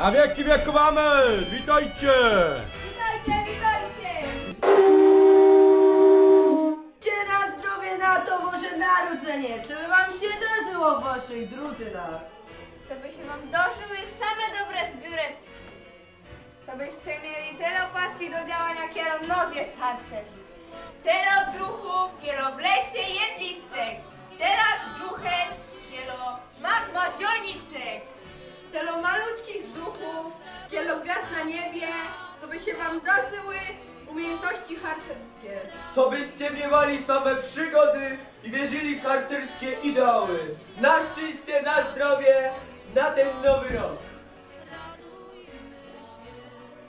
Na wieki wieku mamy! Witajcie! Witajcie, witajcie! Cię na zdrowie na to Boże Narodzenie, co by wam się dożyło w waszych drużynach? Co by się wam dożyły same dobre zbióreczki. Co byście mieli tyle pasji do działania kielo noc jest harcerzy. Tyle druchów, kielo w lesie jedlicek. Teraz zuchów, kielu gwiazd na niebie, co by się wam dożyły umiejętności harcerskie. Co byście miewali same przygody i wierzyli w harcerskie ideały. Na szczęście, na zdrowie, na ten nowy rok.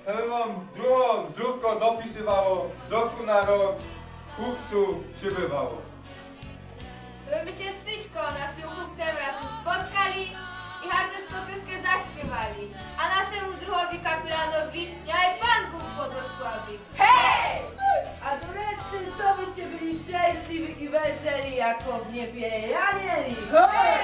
Żeby wam drugą, zdrówko dopisywało, z roku na rok, w chówcu przybywało. Żeby się z Syśką na syłkówce razem spotkali kapelanowi niech Pan Bóg błogosławi. Hej! A do reszty, co byście byli szczęśliwi i weseli, jako w niebie anieli? Hej!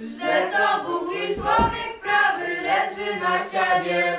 Że to Bóg i człowiek prawy leży na ścianie.